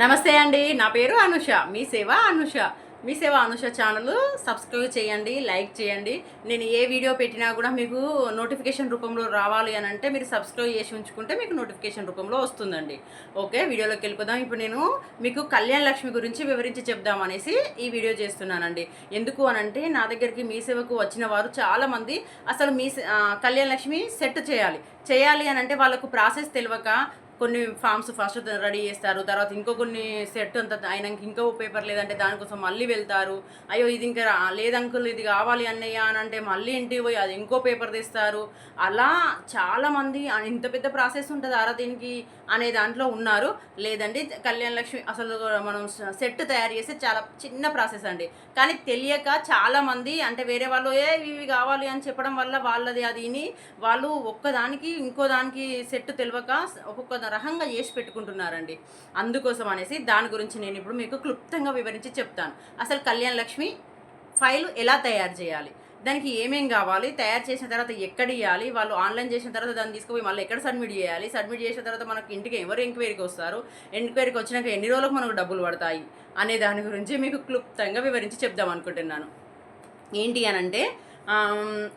నమస్తే అండి. నా పేరు అనుష. మీ సేవ అనుష. మీ సేవ అనుష ఛానల్ సబ్స్క్రైబ్ చేయండి లైక్ చేయండి. నేను ఏ వీడియో పెట్టినా కూడా మీకు నోటిఫికేషన్ రూపంలో రావాలి అని అంటే మీరు సబ్స్క్రైబ్ చేసి ఉంచుకుంటే మీకు నోటిఫికేషన్ రూపంలో వస్తుందండి. ఓకే వీడియోలోకి వెళ్ళిపోదాం. ఇప్పుడు నేను మీకు కళ్యాణ లక్ష్మి గురించి వివరించి చెప్దామనేసి ఈ వీడియో చేస్తున్నానండి. ఎందుకు అని అంటే నా దగ్గరికి మీ సేవకు వచ్చిన వారు చాలామంది అసలు మీ సే- కళ్యాణ లక్ష్మి సెట్ చేయాలి. చేయాలి అని అంటే వాళ్ళకు ప్రాసెస్ తెలియక కొన్ని ఫామ్స్ ఫస్ట్ రెడీ చేస్తారు తర్వాత ఇంకో కొన్ని సెట్ అంత అయినాక ఇంకో పేపర్ లేదంటే దానికోసం మళ్ళీ వెళ్తారు. అయ్యో ఇది ఇంకా లేదంకుల్ ఇది కావాలి అన్నయ్య అని అంటే మళ్ళీ ఇంటికి పోయి అది ఇంకో పేపర్ తెస్తారు. అలా చాలామంది ఇంత పెద్ద ప్రాసెస్ ఉంటుంది ఆరా దీనికి అనే దాంట్లో ఉన్నారు. లేదండి కళ్యాణ లక్ష్మి అసలు మనం సెట్ తయారు చేస్తే చాలా చిన్న ప్రాసెస్ అండి. కానీ తెలియక చాలామంది అంటే వేరే వాళ్ళు ఏ ఇవి కావాలి అని చెప్పడం వల్ల వాళ్ళది అది వాళ్ళు ఒక్కదానికి ఇంకో దానికి సెట్ తెలియక ఒక్కొక్క రకంగా చేసి పెట్టుకుంటున్నారండి. అందుకోసం అనేసి దాని గురించి నేను ఇప్పుడు మీకు క్లుప్తంగా వివరించి చెప్తాను. అసలు కళ్యాణ లక్ష్మి ఫైల్ ఎలా తయారు చేయాలి? దానికి ఏమేం కావాలి? తయారు చేసిన తర్వాత ఎక్కడ ఇవ్వాలి వాళ్ళు ఆన్లైన్ చేసిన తర్వాత దాన్ని తీసుకుపోయి మళ్ళీ ఎక్కడ సబ్మిట్ చేయాలి? సబ్మిట్ చేసిన తర్వాత మనకి ఇంటికి ఎవరు ఎంక్వైరీకి వస్తారు? ఎంక్వైరీకి వచ్చినాక ఎన్ని రోజులకు మనకు డబ్బులు పడతాయి? అనే దాని గురించి మీకు క్లుప్తంగా వివరించి చెప్దాం అనుకుంటున్నాను. ఏంటి అని అంటే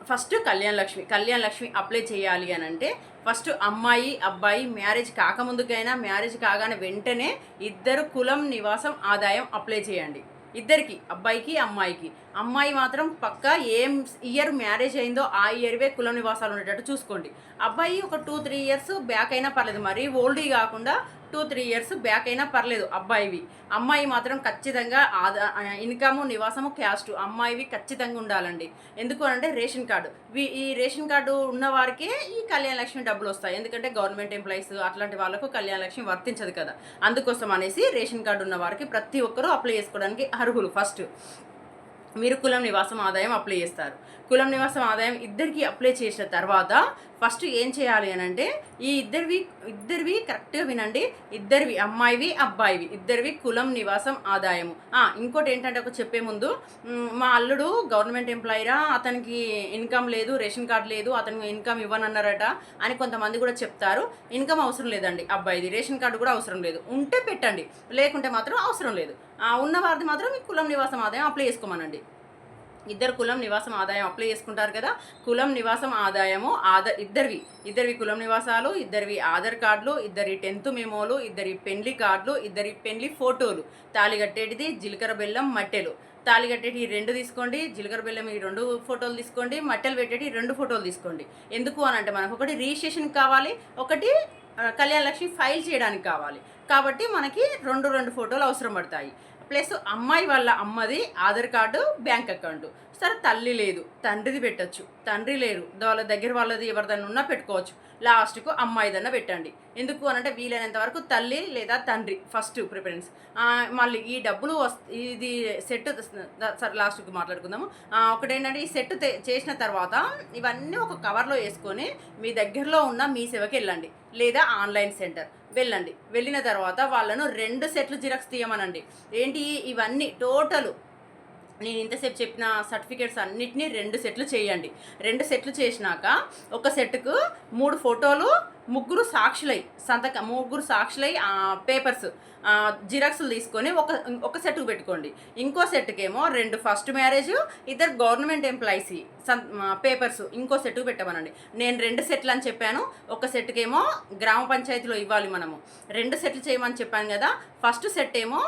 ఫస్ట్ కళ్యాణ్ లక్ష్మి. కళ్యాణ్ లక్ష్మి అప్లై చేయాలి అని అంటే ఫస్ట్ అమ్మాయి అబ్బాయి మ్యారేజ్ కాకముందుకైనా మ్యారేజ్ కాగానే వెంటనే ఇద్దరు కులం నివాసం ఆదాయం అప్లై చేయండి. ఇద్దరికి అబ్బాయికి అమ్మాయికి. అమ్మాయి మాత్రం పక్క ఏం ఇయర్ మ్యారేజ్ అయిందో ఆ ఇయర్వే కుల నివాసాలు ఉండేటట్టు చూసుకోండి. అబ్బాయి ఒక టూ త్రీ ఇయర్స్ బ్యాక్ అయినా పర్లేదు. మరి ఓల్డ్ కాకుండా టూ త్రీ ఇయర్స్ బ్యాక్ అయినా పర్లేదు అబ్బాయివి. అమ్మాయి మాత్రం ఖచ్చితంగా ఆదా ఇన్కము నివాసము క్యాస్ట్ అమ్మాయివి ఖచ్చితంగా ఉండాలండి. ఎందుకు అంటే రేషన్ కార్డు. వీ- ఈ రేషన్ కార్డు ఉన్న వారికే ఈ కళ్యాణ లక్ష్మి డబ్బులు వస్తాయి. ఎందుకంటే గవర్నమెంట్ ఎంప్లాయీస్ అట్లాంటి వాళ్ళకు కళ్యాణ లక్ష్మి వర్తించదు కదా. అందుకోసం అనేసి రేషన్ కార్డు ఉన్న వారికి ప్రతి ఒక్కరూ అప్లై చేసుకోవడానికి అర్హులు ఫస్ట్. మీరు కులం నివాసం ఆదాయం అప్లై చేస్తారు. కులం నివాసం ఆదాయం ఇద్దరికి అప్లై చేసిన తర్వాత ఫస్ట్ ఏం చేయాలి అని అంటే ఈ ఇద్దరివి ఇద్దరివి కరెక్ట్గా వినండి. ఇద్దరివి అమ్మాయివి అబ్బాయివి. ఇద్దరివి కులం నివాసం ఆదాయము. ఇంకోటి ఏంటంటే ఒక చెప్పే ముందు మా అల్లుడు గవర్నమెంట్ ఎంప్లాయీరా అతనికి ఇన్కమ్ లేదు రేషన్ కార్డు లేదు అతనికి ఇన్కమ్ ఇవ్వనన్నారట అని కొంతమంది కూడా చెప్తారు. ఇన్కమ్ అవసరం లేదండి. అబ్బాయిది రేషన్ కార్డు కూడా అవసరం లేదు. ఉంటే పెట్టండి. లేకుంటే మాత్రం అవసరం లేదు. ఉన్న వారిది మాత్రం మీకు కులం నివాసం ఆదాయం అప్లై చేసుకోమనండి. ఇద్దరు కులం నివాసం ఆదాయం అప్లై చేసుకుంటారు కదా కులం నివాసం ఆదాయము ఆదా ఇద్దరివి. ఇద్దరివి కులం నివాసాలు ఇద్దరివి ఆధార్ కార్డులు ఇద్దరి టెన్త్ మెమోలు ఇద్దరి పెండ్లి కార్డులు ఇద్దరి పెండ్లి ఫోటోలు. తాళి కట్టేటిది జీలకర్ర బెల్లం మట్టెలు. తాళి కట్టేటి ఈ రెండు తీసుకోండి జీలకర్ర బెల్లం ఈ రెండు ఫోటోలు తీసుకోండి మట్టెలు పెట్టేటి రెండు ఫోటోలు తీసుకోండి. ఎందుకు అని అంటే మనకు ఒకటి రిజిస్ట్రేషన్ కావాలి ఒకటి కళ్యాణ లక్ష్మి ఫైల్ చేయడానికి కావాలి. కాబట్టి మనకి రెండు రెండు ఫోటోలు అవసరం పడతాయి. ప్లస్ అమ్మాయి వాళ్ళ అమ్మది ఆధార్ కార్డు బ్యాంక్ అకౌంట్. సరే తల్లి లేదు. తండ్రిది పెట్టచ్చు. తండ్రి లేరు. వాళ్ళ దగ్గర వాళ్ళది ఎవరిదన్నా ఉన్నా పెట్టుకోవచ్చు. లాస్ట్కు అమ్మాయిదన్నా పెట్టండి. ఎందుకు అనంటే వీలైనంత వరకు తల్లి లేదా తండ్రి ఫస్ట్ ప్రిఫరెన్స్. మళ్ళీ ఈ డబ్బులు వస్ ఇది సెట్ సరే లాస్ట్కి మాట్లాడుకుందాము. ఒకటేంటంటే ఈ సెట్ చేసిన తర్వాత ఇవన్నీ ఒక కవర్లో వేసుకొని మీ దగ్గరలో ఉన్న మీ సేవకి వెళ్ళండి. లేదా ఆన్లైన్ సెంటర్ వెళ్ళండి. వెళ్ళిన తర్వాత వాళ్ళను రెండు సెట్లు జిరాక్స్ తీయమనండి. ఏంటి? ఇవన్నీ టోటల్ నేను ఇంతసేపు చెప్పిన సర్టిఫికేట్స్ అన్నిటినీ రెండు సెట్లు చేయండి. రెండు సెట్లు చేసినాక ఒక సెట్కు మూడు ఫోటోలు ముగ్గురు సాక్షులై సంతక ముగ్గురు సాక్షులై పేపర్స్ జిరాక్స్లు తీసుకొని ఒక ఒక సెట్కు పెట్టుకోండి. ఇంకో సెట్కేమో రెండు ఫస్ట్ మ్యారేజ్ ఇద్దరు గవర్నమెంట్ ఎంప్లాయీస్ పేపర్స్ ఇంకో సెట్కు పెట్టమనండి. నేను రెండు సెట్లు అని చెప్పాను ఒక సెట్కేమో గ్రామ పంచాయతీలో ఇవ్వాలి మనము. రెండు సెట్లు చేయమని చెప్పాను కదా ఫస్ట్ సెట్ ఏమో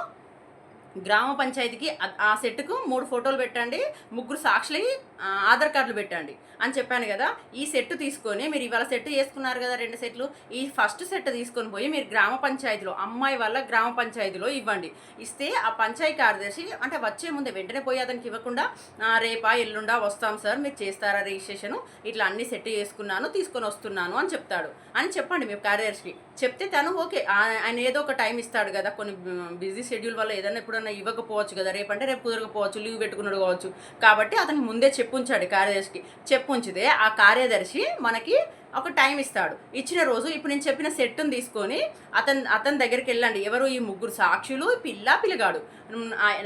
గ్రామ పంచాయతీకి ఆ- సెట్కు మూడు ఫోటోలు పెట్టండి. ముగ్గురు సాక్షులై ఆధార్ కార్డులు పెట్టండి. అని చెప్పాను కదా ఈ సెట్ తీసుకొని మీరు ఇవాళ సెట్ చేసుకున్నారు కదా రెండు సెట్లు ఈ ఫస్ట్ సెట్ తీసుకొని పోయి మీరు గ్రామ పంచాయతీలో అమ్మాయి వల్ల గ్రామ పంచాయతీలో ఇవ్వండి. ఇస్తే ఆ పంచాయతీ కార్యదర్శి అంటే వచ్చే ముందే వెంటనే పోయి అతనికి ఇవ్వకుండా రేపా ఎల్లుండా వస్తాం సార్ మీరు చేస్తారా రిజిస్ట్రేషన్? ఇట్లా అన్ని సెట్ చేసుకున్నాను తీసుకొని వస్తున్నాను అని చెప్తాడు. అని చెప్పండి మీ కార్యదర్శికి. చెప్తే తను ఓకే ఆ- ఆయన ఏదో ఒక టైం ఇస్తాడు కదా కొన్ని బిజీ షెడ్యూల్ వల్ల ఏదైనా ఎప్పుడైనా ఇవ్వకపోవచ్చు కదా రేపంటే రేపు కుదరకపోవచ్చు లీవ్ పెట్టుకున్నాడు కావచ్చు. కాబట్టి అతనికి ముందే చెప్పుంచాడు కార్యదర్శికి. చెప్పుంచితే ఆ కార్యదర్శి మనకి ఒక టైం ఇస్తాడు. ఇచ్చిన రోజు ఇప్పుడు నేను చెప్పిన సెట్ని తీసుకొని అతను అతని దగ్గరికి వెళ్ళండి. ఎవరు ఈ ముగ్గురు సాక్షులు? పిల్ల పిల్లగాడు.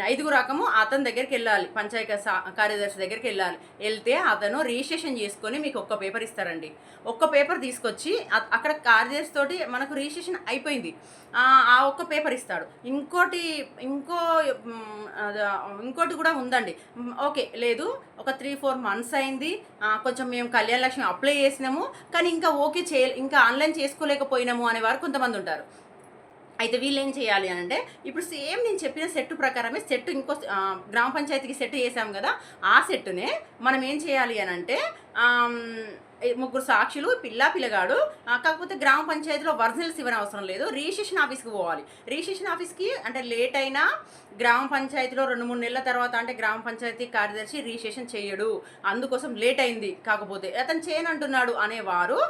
ఐదుగురు రకము అతని దగ్గరికి వెళ్ళాలి. పంచాయతీ సా- కార్యదర్శి దగ్గరికి వెళ్ళాలి. వెళ్తే అతను రిజిస్ట్రేషన్ చేసుకొని మీకు ఒక్క పేపర్ ఇస్తారండి. ఒక్క పేపర్ తీసుకొచ్చి అక్కడ కార్యదర్శి తోటి మనకు రిజిస్ట్రేషన్ అయిపోయింది. ఆ ఒక్క పేపర్ ఇస్తాడు. ఇంకోటి ఇంకో ఇంకోటి కూడా ఉందండి. ఓకే లేదు. ఒక త్రీ ఫోర్ మంత్స్ అయింది. కొంచెం మేము కళ్యాణ లక్ష్మి అప్లై చేసినాము. కానీ ఇంకా ఓకే చేయ ఇంకా ఆన్లైన్ చేసుకోలేకపోయినాము అనే వారు కొంతమంది ఉంటారు. అయితే వీళ్ళు ఏం చేయాలి అని అంటే ఇప్పుడు సేమ్ నేను చెప్పిన సెట్ ప్రకారమే సెట్ ఇంకో గ్రామ పంచాయతీకి సెట్ చేసాం కదా ఆ సెట్టునే మనం ఏం చేయాలి అని అంటే ముగ్గురు సాక్షులు పిల్ల పిల్లగాడు. కాకపోతే గ్రామ పంచాయతీలో ఒరిజినల్స్ ఇవ్వని అవసరం లేదు. రిజిస్ట్రేషన్ ఆఫీస్కి పోవాలి. రిజిస్ట్రేషన్ ఆఫీస్కి అంటే లేట్ అయినా గ్రామ పంచాయతీలో రెండు మూడు నెలల తర్వాత అంటే గ్రామ పంచాయతీ కార్యదర్శి రిజిస్ట్రేషన్ చేయడు. అందుకోసం లేట్ అయింది కాకపోతే. అతను చేయనంటున్నాడు అనేవారు.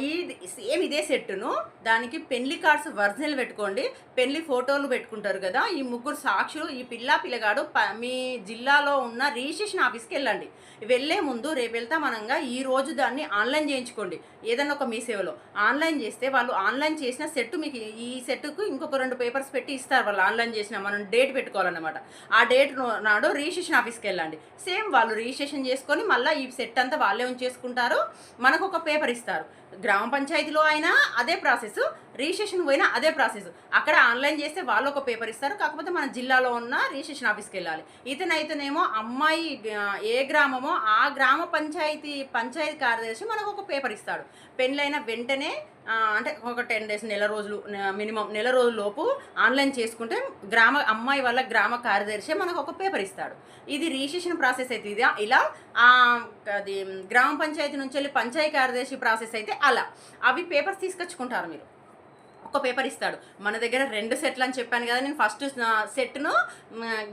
ఈ సేమ్ ఇదే సెట్ను దానికి పెళ్ళి కార్డ్స్ ఒరిజినల్ పెట్టుకోండి. పెళ్ళి ఫోటోలు పెట్టుకుంటారు కదా. ఈ ముగ్గురు సాక్షులు ఈ పిల్ల పిల్లగాడు ప- మీ జిల్లాలో ఉన్న రిజిస్ట్రేషన్ ఆఫీస్కి వెళ్ళండి. వెళ్ళే ముందు రేపు వెళ్తా మనంగా ఈ రోజు దాన్ని ఆన్లైన్ చేయించుకోండి. ఏదైనా ఒక మీ సేవలో. ఆన్లైన్ చేస్తే వాళ్ళు ఆన్లైన్ చేసిన సెట్ మీకు ఈ సెట్కు ఇంకొక రెండు పేపర్స్ పెట్టి ఇస్తారు వాళ్ళు ఆన్లైన్ చేసిన మనం డేట్ పెట్టుకోవాలన్నమాట. ఆ డేట్ నాడు రిజిస్ట్రేషన్ ఆఫీస్కి వెళ్ళండి. సేమ్ వాళ్ళు రిజిస్ట్రేషన్ చేసుకొని మళ్ళీ ఈ సెట్ అంతా వాళ్ళే ఉంచేసుకుంటారు. మనకు ఒక పేపర్ ఇస్తారు. గ్రామ పంచాయతీలో అయినా అదే ప్రాసెస్ రిజిస్ట్రేషన్ పోయినా అదే ప్రాసెస్. అక్కడ ఆన్లైన్ చేస్తే వాళ్ళు ఒక పేపర్ ఇస్తారు కాకపోతే మన జిల్లాలో ఉన్న రిజిస్ట్రేషన్ ఆఫీస్కి వెళ్ళాలి. ఇతనైతేనేమో అమ్మాయి ఏ గ్రామమో ఆ గ్రామ పంచాయతీ పంచాయతీ కార్యదర్శి మనకు ఒక పేపర్ ఇస్తాడు. పెళ్ళైన వెంటనే అంటే ఒక టెన్ డేస్ నెల రోజులు మినిమం నెల రోజుల లోపు ఆన్లైన్ చేసుకుంటే గ్రామ అమ్మాయి వాళ్ళ గ్రామ కార్యదర్శి మనకు ఒక పేపర్ ఇస్తాడు. ఇది రిజిస్ట్రేషన్ ప్రాసెస్ అయితే ఇది ఇలా అది గ్రామ పంచాయతీ నుంచి వెళ్ళి పంచాయతీ కార్యదర్శి ప్రాసెస్ అయితే అలా. అవి పేపర్స్ తీసుకొచ్చుకుంటారు మీరు. ఒక పేపర్ ఇస్తాడు. మన దగ్గర రెండు సెట్లు అని చెప్పాను కదా నేను ఫస్ట్ సెట్ను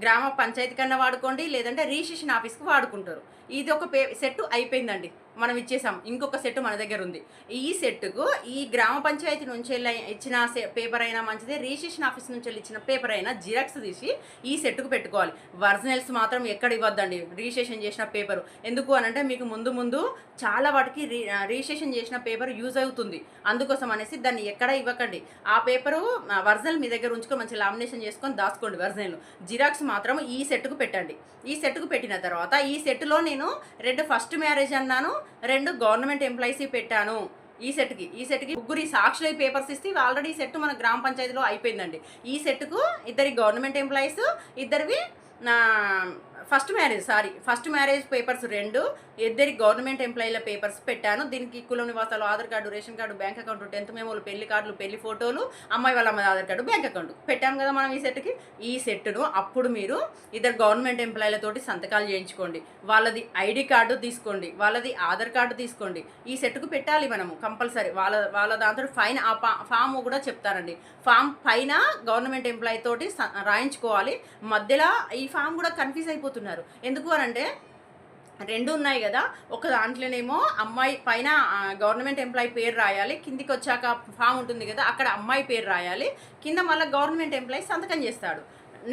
గ్రామ పంచాయతీ కన్నా వాడుకోండి లేదంటే రిజిస్ట్రేషన్ ఆఫీస్కి వాడుకుంటారు. ఇది ఒక పే సెట్ అయిపోయిందండి. మనం ఇచ్చేసాం. ఇంకొక సెట్ మన దగ్గర ఉంది. ఈ సెట్కు ఈ గ్రామ పంచాయతీ నుంచి వెళ్ళి ఇచ్చిన పేపర్ అయినా మంచిదే. రిజిస్ట్రేషన్ ఆఫీస్ నుంచి వెళ్ళి ఇచ్చిన పేపర్ అయినా జిరాక్స్ తీసి ఈ సెట్కు పెట్టుకోవాలి. ఒరిజినల్స్ మాత్రం ఎక్కడ ఇవ్వద్దండి. రిజిస్ట్రేషన్ చేసిన పేపరు. ఎందుకు అని అంటే మీకు ముందు ముందు చాలా వాటికి రి రిజిస్ట్రేషన్ చేసిన పేపర్ యూజ్ అవుతుంది. అందుకోసం అనేసి దాన్ని ఎక్కడ ఇవ్వకండి. ఆ పేపరు ఒరిజినల్ మీ దగ్గర ఉంచుకొని మంచి లామినేషన్ చేసుకొని దాచుకోండి ఒరిజినల్ జిరాక్స్ మాత్రం ఈ సెట్కు పెట్టండి. ఈ సెట్కు పెట్టిన తర్వాత ఈ సెట్లో నేను రెండు ఫస్ట్ మ్యారేజ్ అన్నాను. రెండు గవర్నమెంట్ ఎంప్లాయీస్ పెట్టాను ఈ సెట్కి ఈ సెట్కి ముగ్గురి సాక్షులు పేపర్స్ ఇస్తే ఆల్రెడీ ఈ సెట్ మన గ్రామ పంచాయతీలో అయిపోయిందండి. ఈ సెట్కు ఇద్దరి government employees ఇద్దరివి first marriage sorry first marriage papers రెండు ఇద్దరి గవర్నమెంట్ ఎంప్లాయీల పేపర్స్ పెట్టాను. దీనికి కుల నివాసాలు Aadhaar card ration card bank account tenth మెమోలు పెళ్ళి కార్డులు పెళ్ళి ఫోటోలు అమ్మాయి వాళ్ళ అమ్మాయి ఆధార్ కార్డు బ్యాంక్ అకౌంట్. పెట్టాం కదా మనం ఈ సెట్కి? ఈ సెట్ను అప్పుడు మీరు ఇద్దరు గవర్నమెంట్ ఎంప్లాయీలతోటి సంతకాలు చేయించుకోండి. వాళ్ళది ఐడి కార్డు తీసుకోండి. వాళ్ళది ఆధార్ కార్డు తీసుకోండి. ఈ సెట్కు పెట్టాలి మనము కంపల్సరీ. వాళ్ళ వాళ్ళ దాంతో ఫైన్ ఆ ఫామ్ కూడా చెప్తారండి. ఫామ్ పైన గవర్నమెంట్ ఎంప్లాయీ తోటి స- రాయించుకోవాలి. మధ్యలో ఈ ఫామ్ కూడా కన్ఫ్యూజ్ అయిపోతున్నారు ఎందుకు అని అంటే రెండు ఉన్నాయి కదా ఒక దాంట్లోనేమో అమ్మాయి పైన గవర్నమెంట్ ఎంప్లాయీ పేరు రాయాలి కిందికి వచ్చాక ఫామ్ ఉంటుంది కదా అక్కడ అమ్మాయి పేరు రాయాలి కింద మళ్ళీ గవర్నమెంట్ ఎంప్లాయీ సంతకం చేస్తాడు.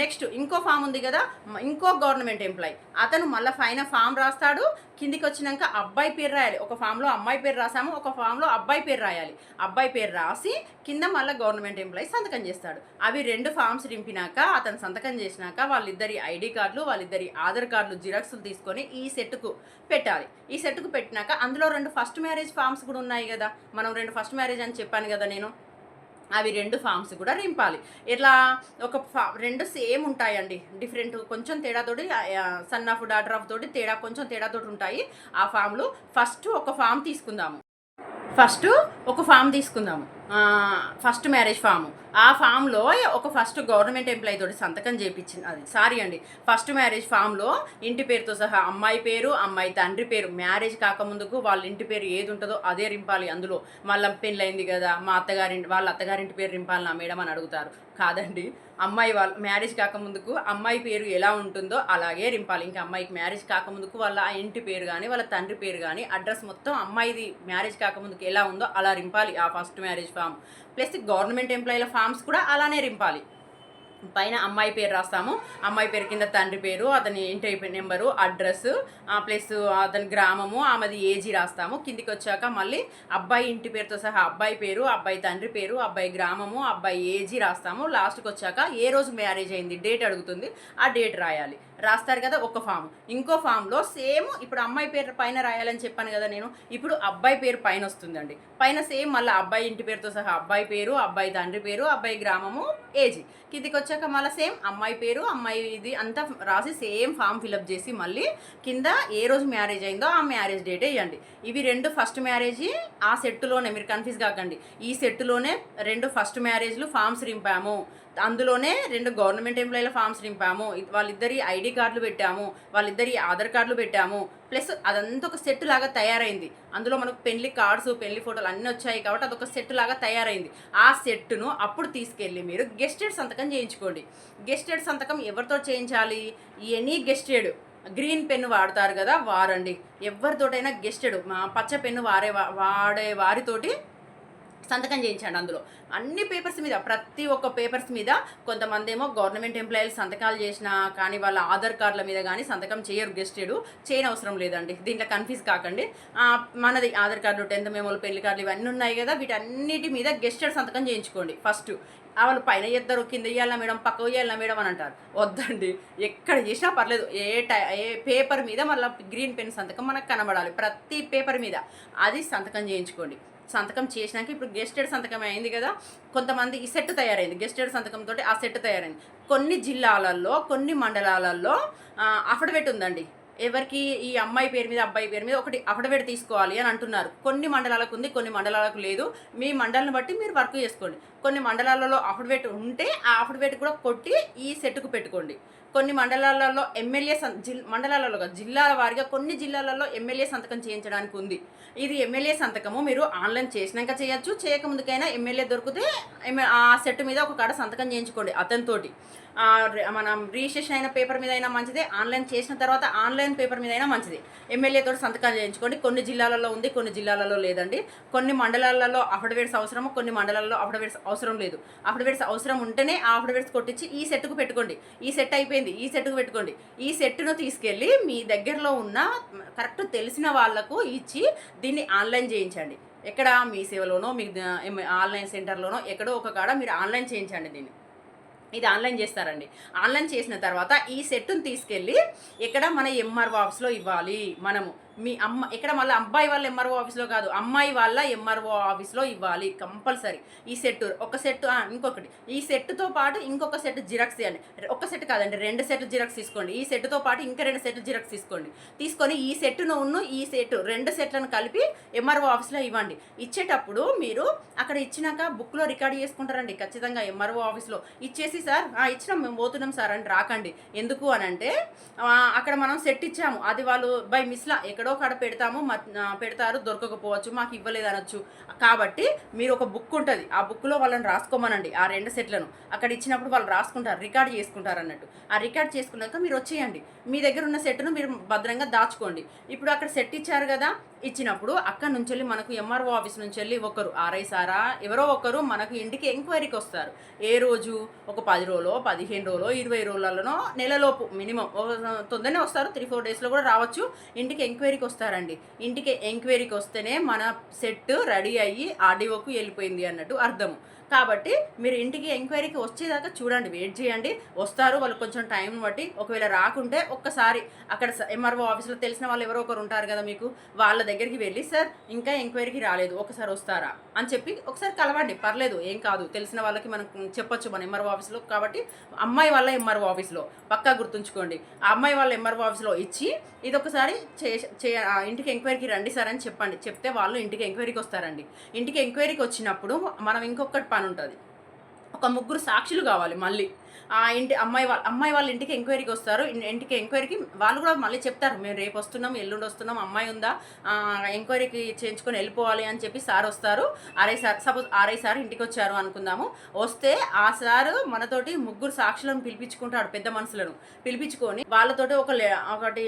నెక్స్ట్ ఇంకో ఫామ్ ఉంది కదా ఇంకో గవర్నమెంట్ ఎంప్లాయీ. అతను మళ్ళీ పైన ఫామ్ రాస్తాడు కిందికి వచ్చినాక అబ్బాయి పేరు రాయాలి. ఒక ఫామ్లో అమ్మాయి పేరు రాసాము ఒక ఫామ్లో అబ్బాయి పేరు రాయాలి. అబ్బాయి పేరు రాసి కింద మళ్ళీ గవర్నమెంట్ ఎంప్లాయీ సంతకం చేస్తాడు. అవి రెండు ఫామ్స్ నింపినాక అతను సంతకం చేసినాక వాళ్ళిద్దరి ఐడి కార్డులు వాళ్ళిద్దరి ఆధార్ కార్డులు జిరాక్స్లు తీసుకొని ఈ సెట్కు పెట్టాలి. ఈ సెట్కు పెట్టినాక అందులో రెండు ఫస్ట్ మ్యారేజ్ ఫామ్స్ కూడా ఉన్నాయి కదా. మనం రెండు ఫస్ట్ మ్యారేజ్ అని చెప్పాను కదా నేను. అవి రెండు ఫామ్స్ కూడా రింపాలి ఇట్లా ఒక ఫా రెండు సేమ్ ఉంటాయండి. డిఫరెంట్ కొంచెం తేడాతోటి సన్ ఆఫ్ డాటర్ ఆఫ్ తోటి తేడా కొంచెం తేడాతోటి ఉంటాయి ఆ ఫామ్లు. ఫస్ట్ ఒక ఫామ్ తీసుకుందాము. ఫస్ట్ ఒక ఫామ్ తీసుకుందాము. ఫస్ట్ మ్యారేజ్ ఫాము ఆ ఫామ్లో ఒక ఫస్ట్ గవర్నమెంట్ ఎంప్లాయీ తోటి సంతకం చేయించింది అది సారీ అండి. ఫస్ట్ మ్యారేజ్ ఫామ్లో ఇంటి పేరుతో సహా అమ్మాయి పేరు అమ్మాయి తండ్రి పేరు మ్యారేజ్ కాకముందుకు వాళ్ళ ఇంటి పేరు ఏది ఉంటుందో అదే రింపాలి అందులో. మళ్ళీ పెళ్ళైంది కదా మా అత్తగారింటి వాళ్ళ అత్తగారింటి పేరు రింపాలి నా మేడం అని అడుగుతారు. కాదండి. అమ్మాయి వాళ్ళ మ్యారేజ్ కాకముందుకు అమ్మాయి పేరు ఎలా ఉంటుందో అలాగే రింపాలి. ఇంకా అమ్మాయికి మ్యారేజ్ కాకముందుకు వాళ్ళ ఆ ఇంటి పేరు కానీ వాళ్ళ తండ్రి పేరు కానీ అడ్రస్ మొత్తం అమ్మాయిది మ్యారేజ్ కాకముందుకు ఎలా ఉందో అలా రింపాలి ఆ first marriage form. Plus government ఎంప్లాయీల forms కూడా అలానే రింపాలి. పైన అమ్మాయి పేరు రాస్తాము. అమ్మాయి పేరు కింద తండ్రి పేరు అతని ఇంటి నెంబరు అడ్రస్ ప్లస్ అతని గ్రామము ఆమెది ఏజీ రాస్తాము. కిందికి వచ్చాక మళ్ళీ అబ్బాయి ఇంటి పేరుతో సహా అబ్బాయి పేరు అబ్బాయి తండ్రి పేరు అబ్బాయి గ్రామము అబ్బాయి ఏజీ రాస్తాము. లాస్ట్కి వచ్చాక ఏ రోజు మ్యారేజ్ అయింది డేట్ అడుగుతుంది ఆ డేట్ రాయాలి. రాస్తారు కదా ఒక ఫామ్. ఇంకో ఫామ్లో సేమ్ ఇప్పుడు అమ్మాయి పేరు పైన రాయాలని చెప్పాను కదా నేను ఇప్పుడు అబ్బాయి పేరు పైన వస్తుందండి. పైన సేమ్ మళ్ళీ అబ్బాయి ఇంటి పేరుతో సహా అబ్బాయి పేరు అబ్బాయి తండ్రి పేరు అబ్బాయి గ్రామము ఏజీ. కిందికి వచ్చాక మళ్ళీ సేమ్ అమ్మాయి పేరు అమ్మాయి ఇది అంతా రాసి సేమ్ ఫామ్ ఫిలప్ చేసి మళ్ళీ కింద ఏ రోజు మ్యారేజ్ అయిందో ఆ మ్యారేజ్ డేట్ వేయండి ఇవి రెండు ఫస్ట్ మ్యారేజ్ ఆ సెట్టులోనే మీరు కన్ఫ్యూజ్ కాకండి. ఈ సెట్టులోనే రెండు ఫస్ట్ మ్యారేజ్లు ఫామ్స్ రింపాము. అందులోనే రెండు గవర్నమెంట్ ఎంప్లాయీల ఫామ్స్ నింపాము. వాళ్ళిద్దరి ఐడి కార్డులు పెట్టాము. వాళ్ళిద్దరి ఆధార్ కార్డులు పెట్టాము. ప్లస్ అదంతా ఒక సెట్ లాగా తయారైంది. అందులో మనకు పెళ్ళి కార్డ్స్ పెళ్ళి ఫోటోలు అన్నీ వచ్చాయి కాబట్టి అదొక సెట్ లాగా తయారైంది. ఆ సెట్ను అప్పుడు తీసుకెళ్ళి మీరు గెస్టెడ్ సంతకం చేయించుకోండి. గెస్టెడ్ సంతకం ఎవరితో చేయించాలి? ఎనీ గెస్టెడ్. గ్రీన్ పెన్ను వాడతారు కదా వారండి. ఎవరితోటైనా గెస్టెడ్. మా పచ్చ పెన్ను వాడే వా- వాడే వారితోటి సంతకం చేయించండి అందులో. అన్ని పేపర్స్ మీద ప్రతి ఒక్క పేపర్స్ మీద కొంతమంది ఏమో గవర్నమెంట్ ఎంప్లాయీలు సంతకాలు చేసినా కానీ వాళ్ళ ఆధార్ కార్డుల మీద కానీ సంతకం చేయరు గెస్టెడ్. చేయని అవసరం లేదండి. దీంట్లో కన్ఫ్యూజ్ కాకండి. మనది ఆధార్ కార్డు టెన్త్ మెమోలు పెళ్ళి కార్డులు ఇవన్నీ ఉన్నాయి కదా వీటన్నిటి మీద గెస్టెడ్ సంతకం చేయించుకోండి ఫస్ట్. వాళ్ళు పైన ఇద్దరు కింద ఇవ్వాలా మేడం పక్క ఇవ్వాలా మేడం అని అంటారు. వద్దండి. ఎక్కడ చేసినా పర్లేదు. ఏ టై ఏ పేపర్ మీద మళ్ళీ గ్రీన్ పెన్ సంతకం మనకు కనబడాలి. ప్రతి పేపర్ మీద. అది సంతకం చేయించుకోండి. సంతకం చేసినాక ఇప్పుడు గెస్టెడ్ సంతకం అయింది కదా కొంతమంది ఈ సెట్ తయారైంది గెస్టెడ్ సంతకంతో ఆ సెట్ తయారైంది. కొన్ని జిల్లాలలో కొన్ని మండలాలలో అఫిడవిట్ ఉందండి. ఎవరికి ఈ అమ్మాయి పేరు మీద అబ్బాయి పేరు మీద ఒకటి అఫిడవిట్ తీసుకోవాలి అని అంటున్నారు. కొన్ని మండలాలకు ఉంది కొన్ని మండలాలకు లేదు. మీ మండలాన్ని బట్టి మీరు వర్క్ చేసుకోండి. కొన్ని మండలాలలో అఫిడవిట్ ఉంటే ఆ అఫిడవిట్ కూడా కొట్టి ఈ సెట్కు పెట్టుకోండి. కొన్ని మండలాలలో ఎమ్మెల్యే జిల్ మండలాలలో జిల్లాల వారిగా కొన్ని జిల్లాలలో ఎమ్మెల్యే సంతకం చేయించడానికి ఉంది. ఇది ఎమ్మెల్యే సంతకము మీరు ఆన్లైన్ చేసినాక చేయొచ్చు. చేయకముందుకైనా ఎమ్మెల్యే దొరికితే ఆ సెట్ మీద ఒక కాడ సంతకం చేయించుకోండి అతనితోటి. మనం రిజిస్ట్రేషన్ అయిన పేపర్ మీద అయినా మంచిదే ఆన్లైన్ చేసిన తర్వాత ఆన్లైన్ పేపర్ మీద అయినా మంచిది. ఎమ్మెల్యే తోటి సంతకాలు చేయించుకోండి. కొన్ని జిల్లాలలో ఉంది కొన్ని జిల్లాలలో లేదండి. కొన్ని మండలాలలో అఫిడవిట్స్ అవసరము కొన్ని మండలాల్లో అఫిడవిట్స్ అవసరం లేదు. అఫిడవిట్స్ అవసరం ఉంటేనే ఆ అఫిడవిట్స్ కొట్టించి ఈ సెట్కు పెట్టుకోండి. ఈ సెట్ అయిపోయింది ఈ సెట్కు పెట్టుకోండి. ఈ సెట్ను తీసుకెళ్ళి మీ దగ్గరలో ఉన్న కరెక్ట్ తెలిసిన వాళ్ళకు ఇచ్చి దీన్ని ఆన్లైన్ చేయించండి. ఎక్కడ మీ సేవలోనో మీ ఆన్లైన్ సెంటర్లోనో ఎక్కడో ఒక కాడ మీరు ఆన్లైన్ చేయించండి దీన్ని. ఇది ఆన్లైన్ చేస్తారండి. ఆన్లైన్ చేసిన తర్వాత ఈ సెట్ను తీసుకెళ్ళి ఇక్కడ మన ఎంఆర్ బాక్స్లో ఇవ్వాలి మనము. మీ అమ్మ ఇక్కడ మళ్ళీ అబ్బాయి వాళ్ళ ఎంఆర్ఓ ఆఫీస్లో కాదు అమ్మాయి వాళ్ళ ఎంఆర్ఓ ఆఫీస్లో ఇవ్వాలి కంపల్సరీ. ఈ సెట్ ఒక సెట్ ఇంకొకటి. ఈ సెట్తో పాటు ఇంకొక సెట్ జిరాక్స్ ఇవ్వండి ఒక సెట్ కాదండి రెండు సెట్ జిరాక్స్ తీసుకోండి. ఈ సెట్తో పాటు ఇంకా రెండు సెట్ జిరాక్స్ తీసుకోండి. తీసుకొని ఈ సెట్ను ఉన్న ఈ సెట్ రెండు సెట్లను కలిపి ఎంఆర్ఓ ఆఫీస్లో ఇవ్వండి. ఇచ్చేటప్పుడు మీరు అక్కడ ఇచ్చినాక బుక్లో రికార్డ్ చేసుకుంటారండి ఖచ్చితంగా ఎంఆర్ఓ ఆఫీస్లో. ఇచ్చేసి సార్ "ఆ, ఇచ్చినాం మేము పోతున్నాం సార్ అని రాకండి. ఎందుకు అని అంటే అక్కడ మనం సెట్ ఇచ్చాము. అది వాళ్ళు బై మిస్లా ఎక్కడో కాడ పెడతాము మ- పెడతారు దొరకకపోవచ్చు మాకు ఇవ్వలేదు అనొచ్చు కాబట్టి మీరు ఒక బుక్ ఉంటుంది ఆ బుక్లో వాళ్ళని రాసుకోమనండి ఆ రెండు సెట్లను. అక్కడ ఇచ్చినప్పుడు వాళ్ళు రాసుకుంటారు రికార్డ్ చేసుకుంటారు అన్నట్టు. ఆ రికార్డ్ చేసుకున్నాక మీరు వచ్చేయండి. మీ దగ్గర ఉన్న సెట్ను మీరు భద్రంగా దాచుకోండి. ఇప్పుడు అక్కడ సెట్ ఇచ్చారు కదా ఇచ్చినప్పుడు అక్కడ నుంచి వెళ్ళి మనకు ఎంఆర్ఓ ఆఫీస్ నుంచి వెళ్ళి ఒకరు ఆర్ఐ సారా ఎవరో ఒకరు మనకు ఇంటికి ఎంక్వైరీకి వస్తారు. ఏ రోజు? ఒక పది రోజులో పదిహేను రోజులో ఇరవై రోజులలోనో నెలలోపు మినిమం తొందరనే వస్తారు త్రీ ఫోర్ డేస్లో కూడా రావచ్చు. ఇంటికి ఎంక్వైరీకి వస్తారండి. ఇంటికి ఎంక్వైరీకి వస్తేనే మన సెట్ రెడీ అయ్యి ఆర్డీఓకు వెళ్ళిపోయింది అన్నట్టు అర్థము. కాబట్టి మీరు ఇంటికి ఎంక్వైరీకి వచ్చేదాకా చూడండి వెయిట్ చేయండి. వస్తారు వాళ్ళు కొంచెం టైం బట్టి ఒకవేళ రాకుంటే ఒక్కసారి అక్కడ ఎంఆర్ఓ ఆఫీస్లో తెలిసిన వాళ్ళు ఎవరో ఒకరు ఉంటారు కదా మీకు వాళ్ళ దగ్గరికి వెళ్ళి సార్ ఇంకా ఎంక్వైరీకి రాలేదు ఒకసారి వస్తారా? అని చెప్పి ఒకసారి కలవండి. పర్లేదు ఏం కాదు. తెలిసిన వాళ్ళకి మనం చెప్పొచ్చు మన ఎంఆర్ఓ ఆఫీస్లో. కాబట్టి అమ్మాయి వాళ్ళ ఎంఆర్ఓ ఆఫీస్లో పక్కా గుర్తుంచుకోండి. ఆ అమ్మాయి వాళ్ళ ఎంఆర్ఓ ఆఫీస్లో ఇచ్చి ఇది ఒకసారి చే ఆ ఇంటికి ఎంక్వైరీకి రండి సార్ అని చెప్పండి. చెప్తే వాళ్ళు ఇంటికి ఎంక్వైరీకి వస్తారండి. ఇంటికి ఎంక్వైరీకి వచ్చినప్పుడు మనం ఇంకొకటి పని ఉంటుంది ఒక ముగ్గురు సాక్షులు కావాలి మళ్ళీ. ఆ ఇంటి అమ్మాయి వాళ్ళ అమ్మాయి వాళ్ళ ఇంటికి ఎంక్వైరీకి వస్తారు. ఇంటికి ఎంక్వైరీకి వాళ్ళు కూడా మళ్ళీ చెప్తారు మేము రేపు వస్తున్నాం ఎల్లుండి వస్తున్నాం అమ్మాయి ఉందా? ఎంక్వైరీకి చేయించుకొని వెళ్ళిపోవాలి అని చెప్పి సార్ వస్తారు. RI sir suppose RI sir ఇంటికి వచ్చారు అనుకుందాము. వస్తే ఆ సారు మనతోటి ముగ్గురు సాక్షులను పిలిపించుకుంటాడు పెద్ద మనుషులను. పిలిపించుకొని వాళ్ళతోటి ఒక ఒకటి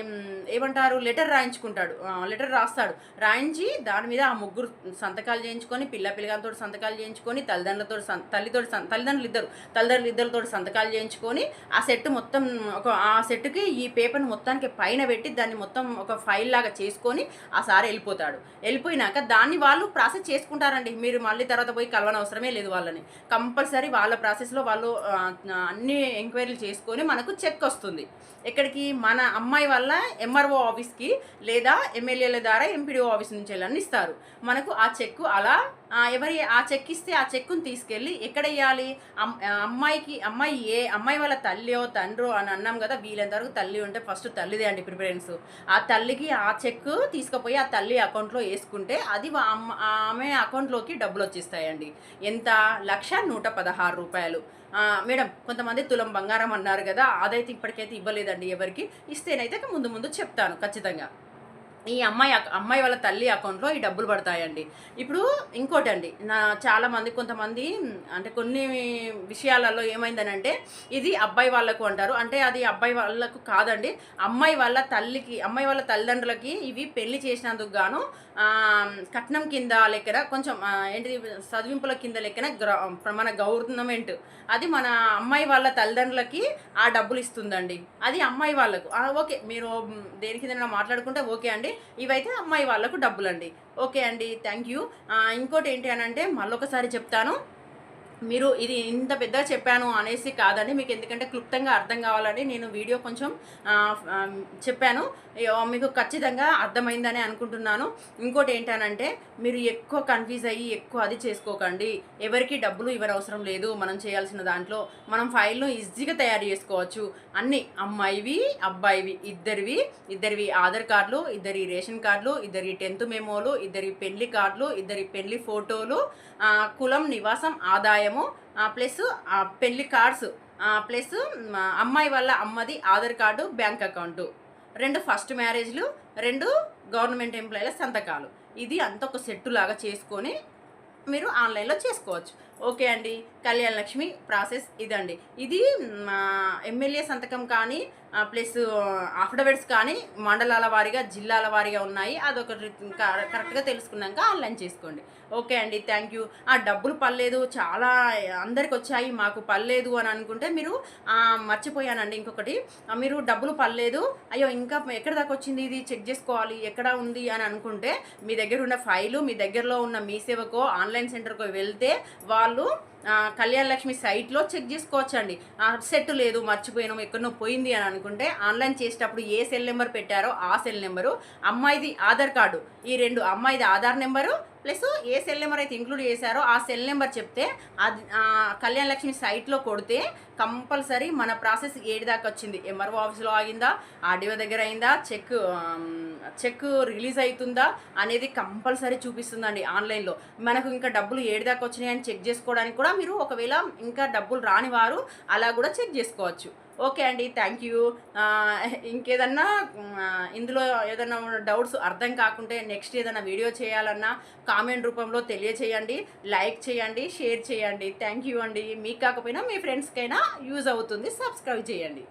ఏమంటారు? లెటర్ రాయించుకుంటాడు. లెటర్ రాస్తాడు. రాయించి దాని మీద ఆ ముగ్గురు సంతకాలు చేయించుకొని పిల్ల పిల్లగాలతో సంతకాలు చేయించుకొని తల్లిదండ్రులతో తల్లితో తల్లిదండ్రులు ఇద్దరు తల్లిదండ్రులు ఇద్దరితో సంతకాలు చేయించుకొని ఆ సెట్ మొత్తం ఒక ఆ సెట్కి ఈ పేపర్ని మొత్తానికి పైన పెట్టి దాన్ని మొత్తం ఒక ఫైల్ లాగా చేసుకొని ఆ సార్ వెళ్ళిపోతాడు. వెళ్ళిపోయినాక దాన్ని వాళ్ళు ప్రాసెస్ చేసుకుంటారండి. మీరు మళ్ళీ తర్వాత పోయి కలవని అవసరమే లేదు వాళ్ళని. కంపల్సరీ వాళ్ళ ప్రాసెస్లో వాళ్ళు అన్ని ఎంక్వైరీలు చేసుకొని మనకు చెక్ వస్తుంది. ఎక్కడికి? మన అమ్మాయి వల్ల ఎంఆర్ఓ ఆఫీస్కి లేదా ఎమ్మెల్యేల ద్వారా ఎంపీడీఓ ఆఫీస్ నుంచి వెళ్ళని ఇస్తారు. మనకు ఆ చెక్ అలా ఎవరి ఆ చెక్ ఇస్తే ఆ చెక్కును తీసుకెళ్ళి ఎక్కడ వేయాలి? అమ్- అమ్మాయికి అమ్మాయి ఏ అమ్మాయి వాళ్ళ తల్లియో తండ్రో అని అన్నాం కదా వీళ్ళంతవరకు తల్లి ఉంటే ఫస్ట్ తల్లిదే అండి ప్రిఫరెన్స్. ఆ తల్లికి ఆ చెక్ తీసుకుపోయి ఆ తల్లి అకౌంట్లో వేసుకుంటే అది అమ్మ- ఆమె అకౌంట్లోకి డబ్బులు వచ్చేస్తాయండి. ఎంత? లక్ష నూట పదహారు రూపాయలు. మేడం కొంతమంది తులం బంగారం అన్నారు కదా అదైతే ఇప్పటికైతే ఇవ్వలేదండి ఎవరికి. ఇస్తేనైతే ముందు ముందు చెప్తాను ఖచ్చితంగా. ఈ అమ్మాయి అమ్మాయి వాళ్ళ తల్లి అకౌంట్లో ఈ డబ్బులు పడతాయండి. ఇప్పుడు ఇంకోటి అండి నా చాలామంది కొంతమంది అంటే కొన్ని విషయాలలో ఏమైందనంటే ఇది అబ్బాయి వాళ్ళకు అంటారు. అంటే అది అబ్బాయి వాళ్ళకు కాదండి. అమ్మాయి వాళ్ళ తల్లికి అమ్మాయి వాళ్ళ తల్లిదండ్రులకి ఇవి పెళ్ళి చేసినందుకు గాను కట్నం కింద లెక్కన కొంచెం ఏంటి ఏంటిది చదివింపుల కింద లెక్కన మన గవర్నమెంట్ అది మన అమ్మాయి వాళ్ళ తల్లిదండ్రులకి ఆ డబ్బులు ఇస్తుందండి. అది అమ్మాయి వాళ్ళకు. ఓకే మీరు దేనికి దేని కింద మాట్లాడుకుంటే ఓకే అండి. ఇవైతే అమ్మాయి వాళ్ళకు డబ్బులు అండి ఓకే అండి థ్యాంక్ యూ. ఇంకోటి ఏంటి అని అంటే మళ్ళొకసారి చెప్తాను. మీరు ఇది ఇంత పెద్దగా చెప్పాను అనేసి కాదండి. మీకు ఎందుకంటే క్లుప్తంగా అర్థం కావాలని నేను వీడియో కొంచెం చెప్పాను. మీకు ఖచ్చితంగా అర్థమైందని అనుకుంటున్నాను. ఇంకోటి ఏంటనంటే మీరు ఎక్కువ కన్ఫ్యూజ్ అయ్యి ఎక్కువ అది చేసుకోకండి. ఎవరికి డబ్బులు ఇవ్వనవసరం లేదు. మనం చేయాల్సిన దాంట్లో మనం ఫైల్ను ఈజీగా తయారు చేసుకోవచ్చు. అన్ని అమ్మాయివి అబ్బాయివి ఇద్దరివి ఇద్దరివి ఆధార్ కార్డులు ఇద్దరి రేషన్ కార్డులు ఇద్దరి టెన్త్ మెమోలు ఇద్దరి పెళ్ళి కార్డులు ఇద్దరి పెళ్ళి ఫోటోలు కులం నివాసం ఆదాయం ఆదాయము ప్లస్ పెళ్ళి కార్డ్స్ ప్లస్ అమ్మాయి వాళ్ళ అమ్మది ఆధార్ కార్డు బ్యాంక్ అకౌంటు. రెండు ఫస్ట్ మ్యారేజ్లు రెండు గవర్నమెంట్ ఎంప్లాయీల సంతకాలు. ఇది అంత ఒక సెట్టు లాగా చేసుకొని మీరు ఆన్లైన్లో చేసుకోవచ్చు. ఓకే అండి. కళ్యాణ లక్ష్మి ప్రాసెస్ ఇదండి. ఇది ఎమ్మెల్యే సంతకం కానీ ప్లస్ అఫిడవిట్స్ కానీ మండలాల వారీగా జిల్లాల వారీగా ఉన్నాయి. అదొకటి కరెక్ట్గా తెలుసుకున్నాక ఆన్లైన్ చేసుకోండి. ఓకే అండి. Thank you. ఆ డబ్బులు పర్లేదు చాలా అందరికి వచ్చాయి. మాకు పర్లేదు అని అనుకుంటే మీరు మర్చిపోయానండి. ఇంకొకటి మీరు డబ్బులు పర్లేదు అయ్యో ఇంకా ఎక్కడ దాకా వచ్చింది ఇది? చెక్ చేసుకోవాలి. ఎక్కడ ఉంది? అని అనుకుంటే మీ దగ్గర ఉన్న ఫైలు మీ దగ్గరలో ఉన్న మీ సేవకో ఆన్లైన్ సెంటర్కో వెళ్తే వాళ్ళు కళ్యాణ లక్ష్మి సైట్లో చెక్ చేసుకోవచ్చండి. సెట్ లేదు మర్చిపోయినాం ఎక్కడనో పోయింది అని అనుకుంటే ఆన్లైన్ చేసేటప్పుడు ఏ సెల్ నెంబర్ పెట్టారో ఆ సెల్ నెంబరు అమ్మాయిది ఆధార్ కార్డు. ఈ రెండు అమ్మాయిది ఆధార్ నెంబరు ప్లస్ ఏ సెల్ నెంబర్ అయితే ఇంక్లూడ్ చేశారో ఆ సెల్ నెంబర్ చెప్తే అది కళ్యాణ లక్ష్మి సైట్లో కొడితే కంపల్సరీ మన ప్రాసెస్ ఏడి దాకా వచ్చింది. ఎంఆర్ఓ ఆఫీస్లో ఆగిందా? ఆర్డీఓ దగ్గర అయిందా? చెక్ చెక్ రిలీజ్ అవుతుందా అనేది కంపల్సరీ చూపిస్తుందండి ఆన్లైన్లో. మనకు ఇంకా డబ్బులు ఏడు దాకా వచ్చినాయని చెక్ చేసుకోవడానికి కూడా మీరు ఒకవేళ ఇంకా డబ్బులు రాని వారు అలా కూడా చెక్ చేసుకోవచ్చు. ఓకే అండి థ్యాంక్ యూ. ఇంకేదన్నా ఇందులో ఏదైనా డౌట్స్ అర్థం కాకుంటే నెక్స్ట్ ఏదైనా వీడియో చేయాలన్నా కామెంట్ రూపంలో తెలియచేయండి లైక్ చేయండి షేర్ చేయండి. థ్యాంక్ యూ అండి. మీకు కాకపోయినా మీ ఫ్రెండ్స్కైనా యూజ్ అవుతుంది. సబ్స్క్రైబ్ చేయండి.